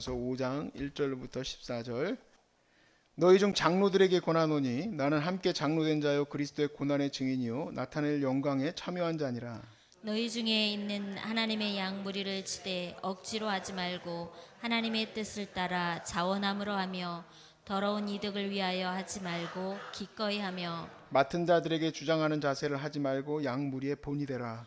베드로전서 5장 1절부터 14절. 너희 중 장로들에게 권하노니 나는 함께 장로된 자요 그리스도의 고난의 증인이요 나타낼 영광에 참여한 자니라. 너희 중에 있는 하나님의 양 무리를 치되 억지로 하지 말고 하나님의 뜻을 따라 자원함으로 하며 더러운 이득을 위하여 하지 말고 기꺼이 하며 맡은 자들에게 주장하는 자세를 하지 말고 양 무리의 본이 되라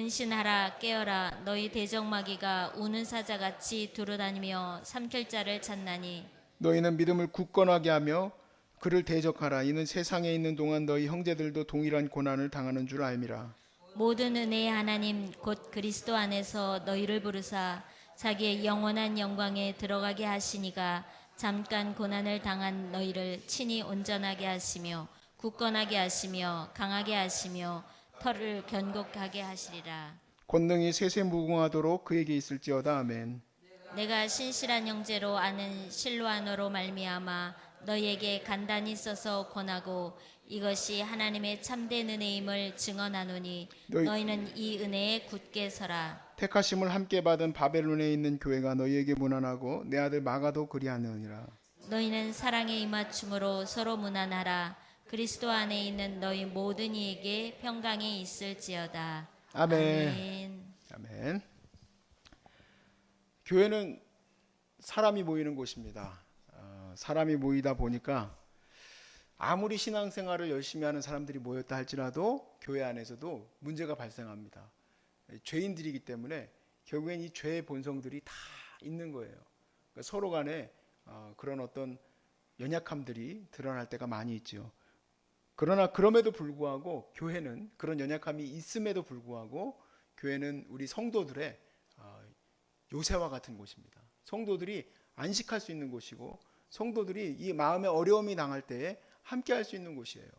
근신하라 깨어라 너희 대적마귀가 우는 사자같이 두루다니며 삼킬 자를 찾나니. 너희는 믿음을 굳건하게 하며 그를 대적하라. 이는 세상에 있는 동안 너희 형제들도 동일한 고난을 당하는 줄 알미라. 모든 은혜의 하나님 곧 그리스도 안에서 너희를 부르사 자기의 영원한 영광에 들어가게 하시니가 잠깐 고난을 당한 너희를 친히 온전하게 하시며 굳건하게 하시며 강하게 하시며 털을 견고하게 하시리라. 권능이 세세무궁하도록 그에게 있을지어다. 아멘. 내가 신실한 형제로 아는 실로아너로 말미암아 너희에게 간단히 써서 권하고 이것이 하나님의 참된 은혜임을 증언하노니 너희- 너희는 이 은혜에 굳게 서라. 택하심을 함께 받은 바벨론에 있는 교회가 너희에게 무난하고 내 아들 마가도 그리하느니라. 너희는 사랑의 이맞춤으로 서로 무난하라 그리스도 안에 있는 너희 모든 이에게 평강이 있을지어다 아멘 아멘. 아멘. 교회는 사람이 모이는 곳입니다. 어, 사람이 모이다 보니까 아무리 신앙생활을 열심히 하는 사람들이 모였다 할지라도 교회 안에서도 문제가 발생합니다. 죄인들이기 때문에 결국엔 이 죄의 본성들이 다 있는 거예요. 그러니까 서로 간에 어, 그런 어떤 연약함들이 드러날 때가 많이 있죠. 그러나 그럼에도 불구하고 교회는 그런 연약함이 있음에도 불구하고 교회는 우리 성도들의 어, 요새와 같은 곳입니다. 성도들이 안식할 수 있는 곳이고 성도들이 이 마음의 어려움이 당할 때에 함께 할 수 있는 곳이에요.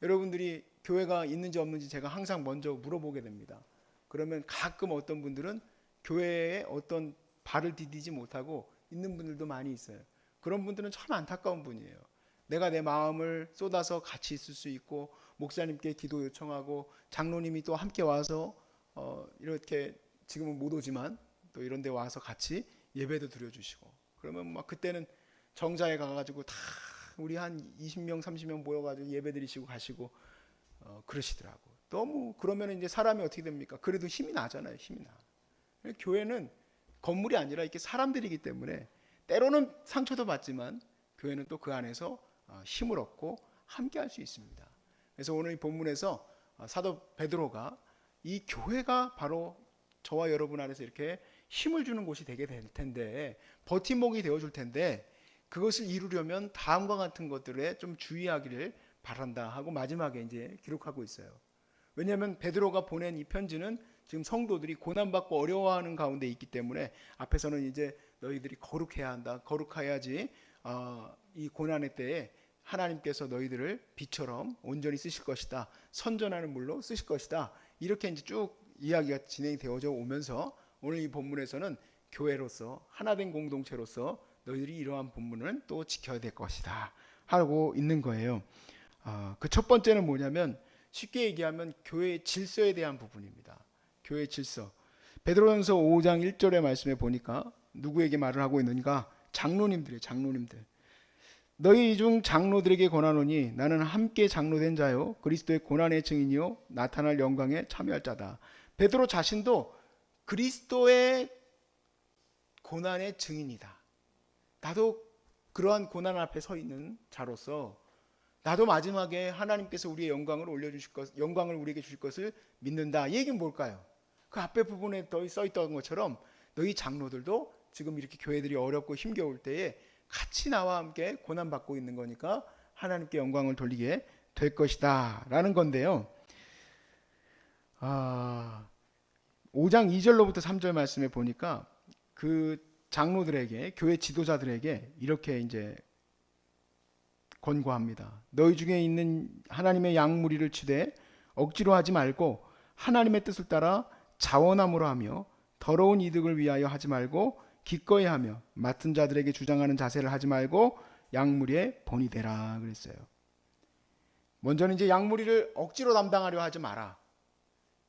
여러분들이 교회가 있는지 없는지 제가 항상 먼저 물어보게 됩니다. 그러면 가끔 어떤 분들은 교회에 어떤 발을 디디지 못하고 있는 분들도 많이 있어요. 그런 분들은 참 안타까운 분이에요. 내가 내 마음을 쏟아서 같이 있을 수 있고 목사님께 기도 요청하고 장로님이 또 함께 와서 어, 이렇게 지금은 못 오지만 또 이런 데 와서 같이 예배도 드려 주시고 그러면 막 그때는 정자에 가 가지고 다 우리 한 20명 30명 모여 가지고 예배 드리시고 가시고 어, 그러시더라고. 너무 그러면 이제 사람이 어떻게 됩니까? 그래도 힘이 나잖아요 힘이 나. 교회는 건물이 아니라 이렇게 사람들이기 때문에 때로는 상처도 받지만 교회는 또 그 안에서 어, 힘을 얻고 함께 할 수 있습니다 그래서 오늘 이 본문에서 어, 사도 베드로가 이 교회가 바로 저와 여러분 안에서 이렇게 힘을 주는 곳이 되게 될 텐데 버팀목이 되어 줄 텐데 그것을 이루려면 다음과 같은 것들에 좀 주의하기를 바란다 하고 마지막에 이제 기록하고 있어요. 왜냐하면 베드로가 보낸 이 편지는 지금 성도들이 고난받고 어려워하는 가운데 있기 때문에 앞에서는 이제 너희들이 거룩해야 한다. 거룩해야지 어, 이 고난의 때에 하나님께서 너희들을 비처럼 온전히 쓰실 것이다. 선전하는 물로 쓰실 것이다. 이렇게 이제 쭉 이야기가 진행이 되어져 오면서 오늘 이 본문에서는 교회로서 하나된 공동체로서 너희들이 이러한 본문을 또 지켜야 될 것이다 하고 있는 거예요. 아, 그첫 번째는 뭐냐면 쉽게 얘기하면 교회의 질서에 대한 부분입니다. 교회의 질서. 베드로전서 5장 1절의 말씀에 보니까 누구에게 말을 하고 있는가? 장로님들이에요. 장로님들. 너희 중 장로들에게 권하노니 나는 함께 장로된 자요 그리스도의 고난의 증인이요 나타날 영광에 참여할 자다. 베드로 자신도 그리스도의 고난의 증인이다. 나도 그러한 고난 앞에 서 있는 자로서 나도 마지막에 하나님께서 우리의 영광을 올려주실 것, 영광을 우리에게 주실 것을 믿는다. 이 얘기는 뭘까요? 그 앞에 부분에 더써 있던 것처럼 너희 장로들도 지금 이렇게 교회들이 어렵고 힘겨울 때에 같이 나와 함께 고난 받고 있는 거니까 하나님께 영광을 돌리게 될 것이다 라는 건데요. 아, 5장 2절로부터 3절 말씀에 보니까 그 장로들에게 교회 지도자들에게 이렇게 이제 권고합니다. 너희 중에 있는 하나님의 양무리를 치되 억지로 하지 말고 하나님의 뜻을 따라 자원함으로 하며 더러운 이득을 위하여 하지 말고 기꺼이 하며 맡은 자들에게 주장하는 자세를 하지 말고 양무리에 본이 되라 그랬어요. 먼저는 이제 양무리를 억지로 담당하려 하지 마라.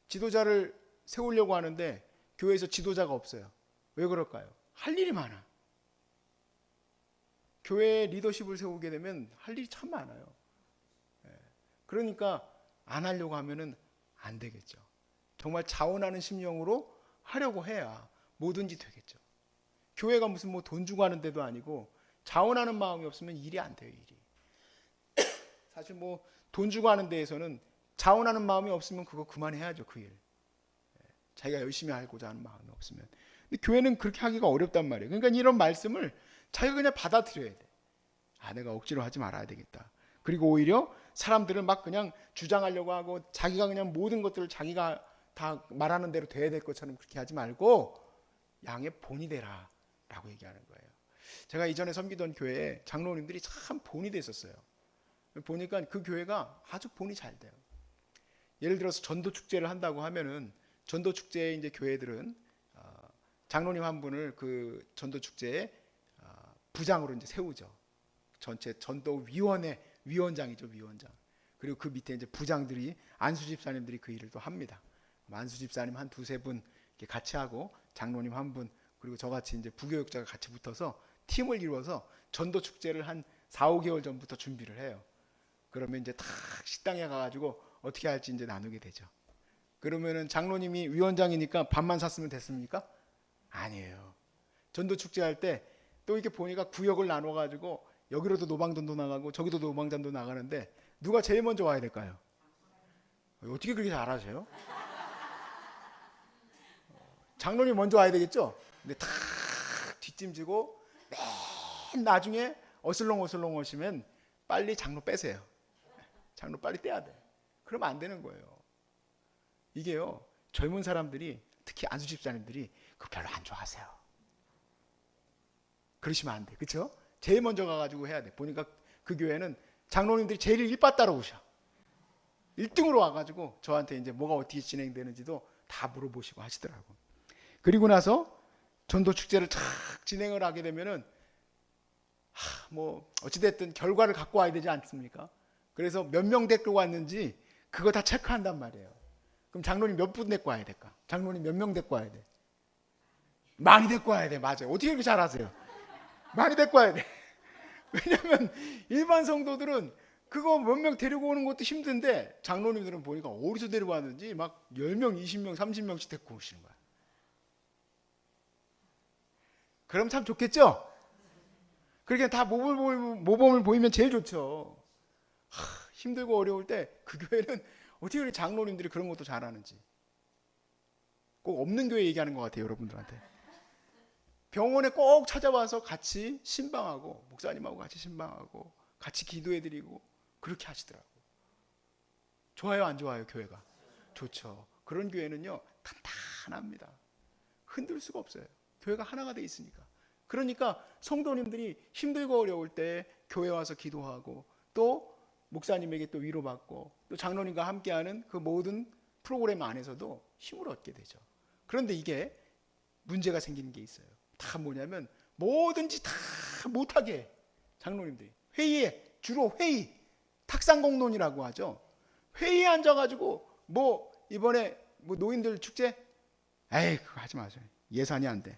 지도자를 세우려고 하는데 교회에서 지도자가 없어요. 왜 그럴까요? 할 일이 많아. 교회 리더십을 세우게 되면 할 일이 참 많아요. 예. 그러니까 안 하려고 하면은 안 되겠죠. 정말 자원하는 심령으로 하려고 해야 뭐든지 되겠죠. 교회가 무슨 뭐 돈 주고 하는 데도 아니고 자원하는 마음이 없으면 일이 안 돼요, 일이. 사실 뭐 돈 주고 하는 데에서는 자원하는 마음이 없으면 그거 그만해야죠, 그 일. 예. 자기가 열심히 하고자 하는 마음이 없으면. 근데 교회는 그렇게 하기가 어렵단 말이에요. 그러니까 이런 말씀을 자기가 그냥 받아들여야 돼. 아, 내가 억지로 하지 말아야 되겠다. 그리고 오히려 사람들을 막 그냥 주장하려고 하고 자기가 그냥 모든 것들을 자기가 다 말하는 대로 돼야 될 것처럼 그렇게 하지 말고 양의 본이 되라 라고 얘기하는 거예요. 제가 이전에 섬기던 교회에 장로님들이 참 본이 됐었어요. 보니까 그 교회가 아주 본이 잘 돼요. 예를 들어서 전도 축제를 한다고 하면은 전도 축제에 이제 교회들은 어, 장로님 한 분을 그 전도 축제에 어, 부장으로 이제 세우죠. 전체 전도 위원회 위원장이죠 위원장. 그리고 그 밑에 이제 부장들이 안수 집사님들이 그 일을 또 합니다. 안수 집사님 한 두세 분 같이 하고 장로님 한 분 그리고 저같이 이제 부교육자가 같이 붙어서 팀을 이루어서 전도 축제를 한 4, 5개월 전부터 준비를 해요. 그러면 이제 탁 식당에 가가지고 어떻게 할지 이제 나누게 되죠. 그러면은 장로님이 위원장이니까 밥만 샀으면 됐습니까? 아니에요. 전도 축제 할 때 또 이렇게 보니까 구역을 나눠 가지고 여기로도 노방전도 나가고 저기도 노방전도 나가는데 누가 제일 먼저 와야 될까요? 어떻게 그렇게 잘하세요? 장로님 먼저 와야 되겠죠? 근데 탁 뒷짐지고 맨 나중에 어슬렁 어슬렁 오시면 빨리 장로 빼세요. 장로 빨리 떼야 돼. 그러면 안 되는 거예요. 이게요. 젊은 사람들이 특히 안수 집사님들이 그 별로 안 좋아하세요. 그러시면 안 돼. 그렇죠? 제일 먼저 가가지고 해야 돼. 보니까 그 교회는 장로님들이 제일 일바 따라오셔. 1등으로 와가지고 저한테 이제 뭐가 어떻게 진행되는지도 다 물어보시고 하시더라고. 그리고 나서 전도 축제를 착 진행을 하게 되면은 하, 뭐 어찌됐든 결과를 갖고 와야 되지 않습니까? 그래서 몇 명 데리고 왔는지 그거 다 체크한단 말이에요. 그럼 장로님 몇 분 데리고 와야 될까? 장로님 몇 명 데리고 와야 돼? 많이 데리고 와야 돼. 맞아요. 어떻게 그렇게 잘하세요? 많이 데리고 와야 돼. 왜냐면 일반 성도들은 그거 몇 명 데리고 오는 것도 힘든데 장로님들은 보니까 어디서 데리고 왔는지 막 10명, 20명, 30명씩 데리고 오시는 거야. 그럼 참 좋겠죠? 그렇게 다 모범을, 모범을 보이면 제일 좋죠. 하, 힘들고 어려울 때 그 교회는 어떻게 그렇게 장로님들이 그런 것도 잘하는지. 꼭 없는 교회 얘기하는 것 같아요, 여러분들한테. 병원에 꼭 찾아와서 같이 신방하고 목사님하고 같이 신방하고 같이 기도해드리고 그렇게 하시더라고. 좋아요, 안 좋아요, 교회가? 좋죠. 그런 교회는요 탄탄합니다. 흔들 수가 없어요. 교회가 하나가 돼 있으니까. 그러니까 성도님들이 힘들고 어려울 때 교회 와서 기도하고 또 목사님에게 또 위로받고 또 장로님과 함께하는 그 모든 프로그램 안에서도 힘을 얻게 되죠. 그런데 이게 문제가 생기는 게 있어요. 다 뭐냐면 뭐든지 다 못하게 해. 장로님들이 회의에 주로 회의 탁상공론이라고 하죠. 회의에 앉아가지고 뭐 이번에 뭐 노인들 축제 에이 그거 하지 마세요. 예산이 안 돼.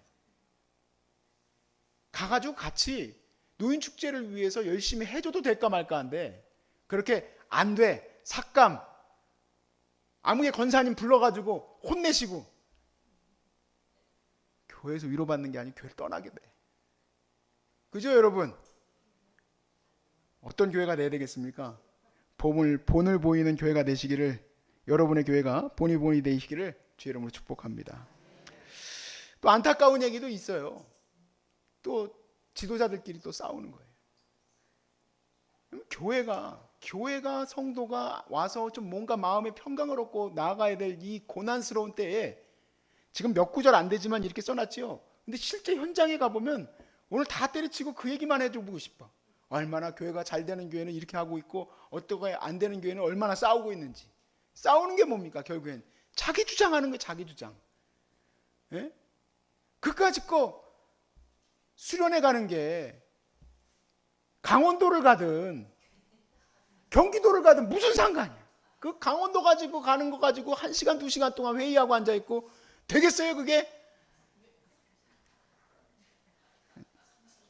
가가지고 같이 노인 축제를 위해서 열심히 해줘도 될까 말까 한데 그렇게 안 돼. 삭감. 아무개 권사님 불러가지고 혼내시고 교회에서 위로받는 게 아니고 교회를 떠나게 돼. 그죠, 여러분? 어떤 교회가 돼야 되겠습니까? 본을, 본을 보이는 교회가 되시기를 여러분의 교회가 본이 본이 되시기를 주의 이름으로 축복합니다. 또 안타까운 얘기도 있어요. 또 지도자들끼리 또 싸우는 거예요. 교회가 교회가 성도가 와서 좀 뭔가 마음의 평강을 얻고 나아가야 될 이 고난스러운 때에 지금 몇 구절 안 되지만 이렇게 써놨지요. 근데 실제 현장에 가보면 오늘 다 때려치고 그 얘기만 해주고 싶어. 얼마나 교회가 잘 되는 교회는 이렇게 하고 있고 어떻게 안 되는 교회는 얼마나 싸우고 있는지. 싸우는 게 뭡니까? 결국엔 자기 주장하는 거 자기 주장. 예? 그까짓 거 수련회 가는 게 강원도를 가든 경기도를 가든 무슨 상관이야? 그 강원도 가지고 가는 거 가지고 한 시간 두 시간 동안 회의하고 앉아 있고 되겠어요 그게?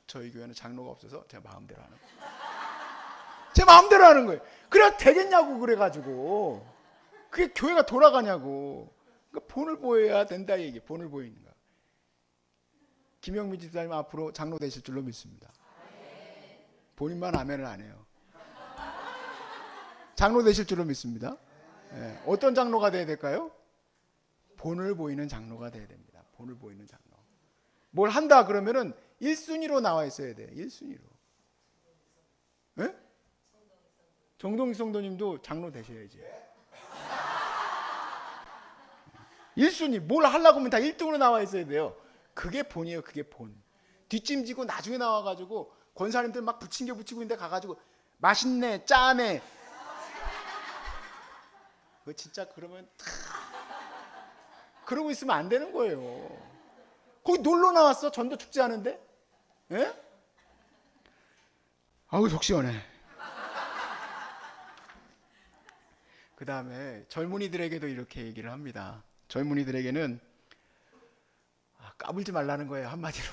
저희 교회는 장로가 없어서 제 마음대로 하는 거예요. 제 마음대로 하는 거예요. 그래 되겠냐고 그래가지고 그게 교회가 돌아가냐고. 그러니까 본을 보여야 된다 얘기. 본을 보이는 거. 김영민 집사님 앞으로 장로 되실 줄로 믿습니다. 본인만 아멘을 안 해요. 장로 되실 줄로 믿습니다. 예, 어떤 장로가 돼야 될까요? 본을 보이는 장로가 돼야 됩니다. 본을 보이는 장로. 뭘 한다 그러면은 1순위로 나와 있어야 돼요. 1순위로. 예? 정동희 성도님도 장로 되셔야지. 1순위 뭘 하려고 하면 다 1등으로 나와 있어야 돼요. 그게 본이에요. 그게 본. 뒷짐지고 나중에 나와가지고 권사님들 막 붙인 게 붙이고 있는데 가가지고 맛있네, 짜네. 그거 진짜 그러면 다 그러고 있으면 안 되는 거예요. 거기 놀러 나왔어? 전도 축제 하는데? 예? 아우 속 시원해. 그 다음에 젊은이들에게도 이렇게 얘기를 합니다. 젊은이들에게는 아, 까불지 말라는 거예요 한마디로.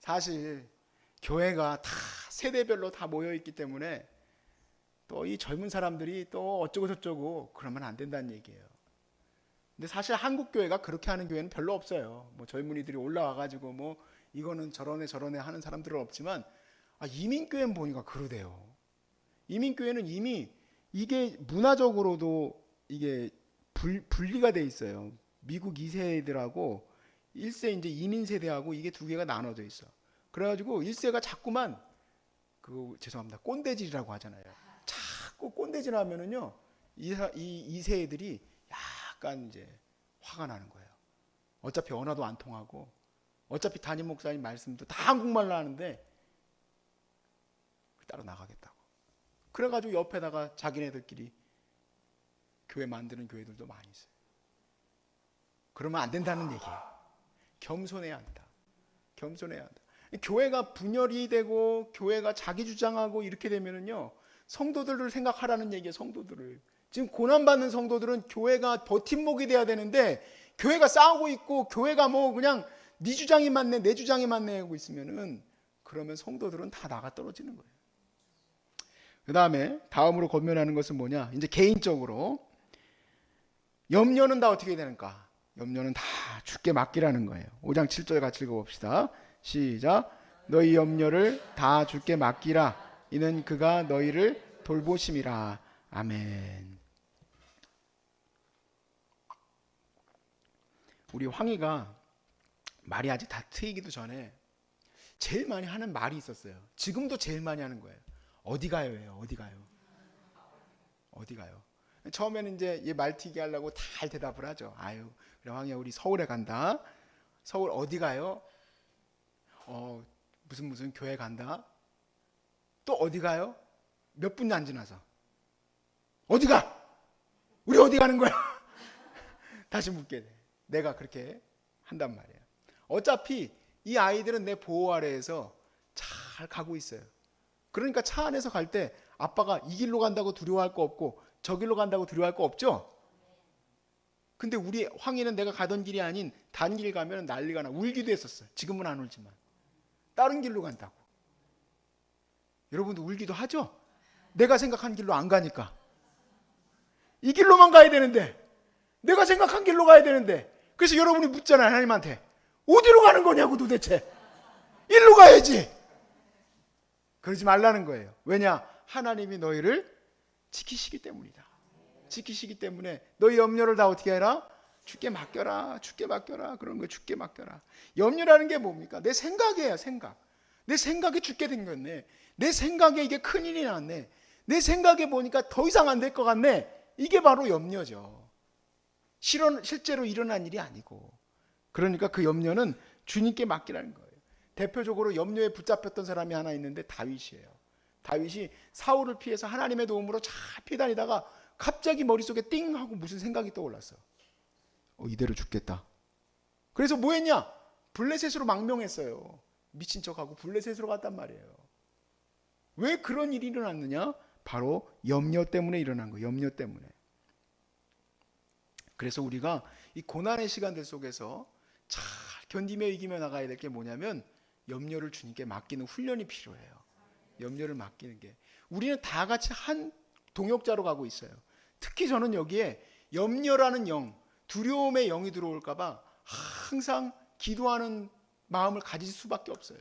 사실 교회가 다 세대별로 다 모여 있기 때문에 또 이 젊은 사람들이 또 어쩌고 저쩌고 그러면 안 된다는 얘기예요. 근데 사실 한국 교회가 그렇게 하는 교회는 별로 없어요. 뭐 젊은이들이 올라와 가지고 뭐 이거는 저러네 저러네 하는 사람들은 없지만 아, 이민 교회는 보니까 그러대요. 이민 교회는 이미 이게 문화적으로도 이게 불, 분리가 돼 있어요. 미국 2세들하고 1세 이제 이민 세대하고 이게 두 개가 나눠져 있어. 그래가지고 1세가 자꾸만 그 죄송합니다 꼰대질이라고 하잖아요. 자꾸 꼰대질 하면은요 이, 사- 이 2세들이 약간 이제 화가 나는 거예요. 어차피 언어도 안 통하고 어차피 담임 목사님 말씀도 다 한국말로 하는데 따로 나가겠다고. 그래가지고 옆에다가 자기네들끼리 교회 만드는 교회들도 많이 있어요. 그러면 안 된다는 얘기예요. 겸손해야 한다. 겸손해야 한다. 교회가 분열이 되고 교회가 자기 주장하고 이렇게 되면은요 성도들을 생각하라는 얘기예요. 성도들을 지금 고난 받는 성도들은 교회가 버팀목이 돼야 되는데 교회가 싸우고 있고 교회가 뭐 그냥 네 주장이 맞네 내 주장이 맞네 하고 있으면은 그러면 성도들은 다 나가 떨어지는 거예요. 그 다음에 다음으로 권면하는 것은 뭐냐? 이제 개인적으로 염려는 다 어떻게 되는가? 염려는 다 죽게 맡기라는 거예요. 5장 7절 같이 읽어봅시다. 시작. 너희 염려를 다 죽게 맡기라. 이는 그가 너희를 돌보심이라. 아멘. 우리 황희가 말이 아직 다 트이기도 전에 제일 많이 하는 말이 있었어요. 지금도 제일 많이 하는 거예요. 어디 가요예요? 어디 가요? 어디 가요? 처음에는 이제 얘 말튀기 하려고 잘 대답을 하죠. 아유, 그래 황희야 우리 서울에 간다. 서울 어디 가요? 어 무슨 무슨 교회 간다. 또 어디 가요? 몇분안 지나서 어디 가? 우리 어디 가는 거야? 다시 묻게 돼. 내가 그렇게 한단 말이에요. 어차피 이 아이들은 내 보호 아래에서 잘 가고 있어요. 그러니까 차 안에서 갈 때 아빠가 이 길로 간다고 두려워할 거 없고 저 길로 간다고 두려워할 거 없죠? 근데 우리 황희는 내가 가던 길이 아닌 단 길 가면 난리가 나. 울기도 했었어요. 지금은 안 울지만. 다른 길로 간다고. 여러분도 울기도 하죠? 내가 생각한 길로 안 가니까. 이 길로만 가야 되는데. 내가 생각한 길로 가야 되는데. 그래서 여러분이 묻잖아요 하나님한테. 어디로 가는 거냐고 도대체. 일로 가야지. 그러지 말라는 거예요. 왜냐? 하나님이 너희를 지키시기 때문이다. 지키시기 때문에 너희 염려를 다 어떻게 해라? 죽게 맡겨라 죽게 맡겨라 그런 거 죽게 맡겨라. 염려라는 게 뭡니까? 내 생각이에요 생각. 내 생각이 죽게 생겼네 내 생각에 이게 큰일이 났네. 내 생각에 보니까 더 이상 안 될 것 같네. 이게 바로 염려죠. 실은 실제로 일어난 일이 아니고. 그러니까 그 염려는 주님께 맡기라는 거예요. 대표적으로 염려에 붙잡혔던 사람이 하나 있는데 다윗이에요. 다윗이 사울을 피해서 하나님의 도움으로 잘 피다니다가 갑자기 머릿속에 띵 하고 무슨 생각이 떠올랐어. 어, 이대로 죽겠다. 그래서 뭐 했냐? 블레셋으로 망명했어요. 미친 척하고 블레셋으로 갔단 말이에요. 왜 그런 일이 일어났느냐? 바로 염려 때문에 일어난 거예요. 염려 때문에. 그래서 우리가 이 고난의 시간들 속에서 잘 견디며 이기며 나가야 될 게 뭐냐면 염려를 주님께 맡기는 훈련이 필요해요. 염려를 맡기는 게 우리는 다 같이 한 동역자로 가고 있어요. 특히 저는 여기에 염려라는 영, 두려움의 영이 들어올까봐 항상 기도하는 마음을 가질 수밖에 없어요.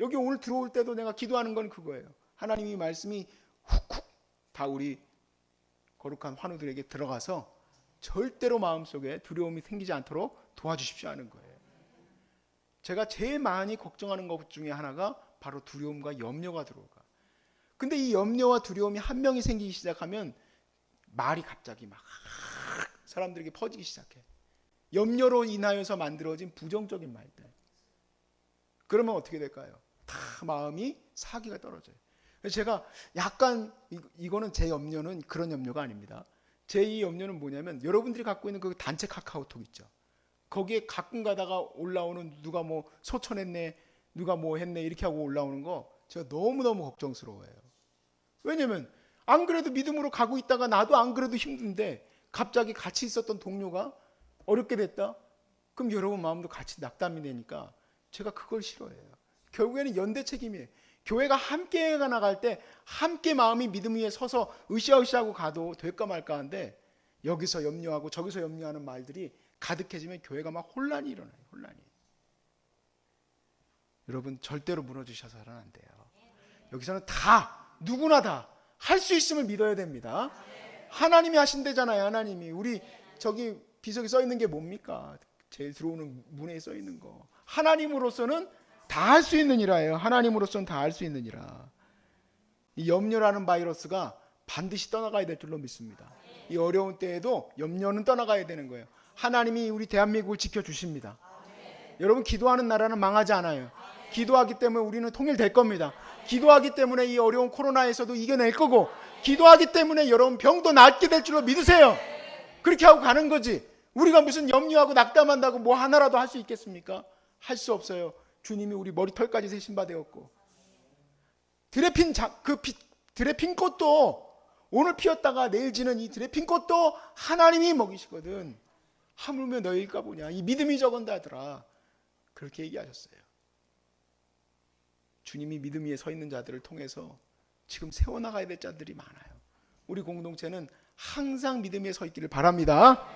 여기 오늘 들어올 때도 내가 기도하는 건 그거예요. 하나님이 말씀이 훅훅 다 우리 거룩한 환우들에게 들어가서 절대로 마음속에 두려움이 생기지 않도록 도와주십시오 하는 거예요. 제가 제일 많이 걱정하는 것 중에 하나가 바로 두려움과 염려가 들어오가. 근데 이 염려와 두려움이 한 명이 생기기 시작하면 말이 갑자기 막 사람들에게 퍼지기 시작해. 염려로 인하여서 만들어진 부정적인 말들. 그러면 어떻게 될까요? 다 마음이 사기가 떨어져요. 제가 약간 이- 이거는 제 염려는 그런 염려가 아닙니다. 제이 염려는 뭐냐면 여러분들이 갖고 있는 그 단체 카카오톡 있죠. 거기에 가끔 가다가 올라오는 누가 뭐 소천했네, 누가 뭐 했네 이렇게 하고 올라오는 거 제가 너무 너무 걱정스러워해요. 왜냐면 안 그래도 믿음으로 가고 있다가 나도 안 그래도 힘든데 갑자기 같이 있었던 동료가 어렵게 됐다. 그럼 여러분 마음도 같이 낙담이 되니까 제가 그걸 싫어해요. 결국에는 연대 책임이에요. 교회가 함께 가 나갈 때 함께 마음이 믿음 위에 서서 으쌰으쌰하고 가도 될까 말까 한데 여기서 염려하고 저기서 염려하는 말들이 가득해지면 교회가 막 혼란이 일어나요. 혼란이. 여러분 절대로 무너지셔서는 안 돼요. 여기서는 다 누구나 다 할 수 있음을 믿어야 됩니다. 하나님이 하신대잖아요. 하나님이 우리 저기 비석에 써 있는 게 뭡니까? 제일 들어오는 문에 써 있는 거. 하나님으로서는 다 할 수 있는 일이에요. 하나님으로서는 다 할 수 있는 일이라. 이 염려라는 바이러스가 반드시 떠나가야 될 줄로 믿습니다. 이 어려운 때에도 염려는 떠나가야 되는 거예요. 하나님이 우리 대한민국을 지켜 주십니다. 여러분 기도하는 나라는 망하지 않아요. 기도하기 때문에 우리는 통일될 겁니다. 기도하기 때문에 이 어려운 코로나에서도 이겨낼 거고 기도하기 때문에 여러분 병도 낫게 될 줄로 믿으세요. 그렇게 하고 가는 거지. 우리가 무슨 염려하고 낙담한다고 뭐 하나라도 할 수 있겠습니까? 할 수 없어요. 주님이 우리 머리털까지 세신 바 되었고 드레핀 자, 그 피, 드레핀 꽃도 오늘 피었다가 내일 지는 이 드레핀 꽃도 하나님이 먹이시거든. 하물며 너희일까 보냐. 이 믿음이 적은다더라. 그렇게 얘기하셨어요. 주님이 믿음 위에 서 있는 자들을 통해서 지금 세워나가야 될 자들이 많아요. 우리 공동체는 항상 믿음 위에 서 있기를 바랍니다.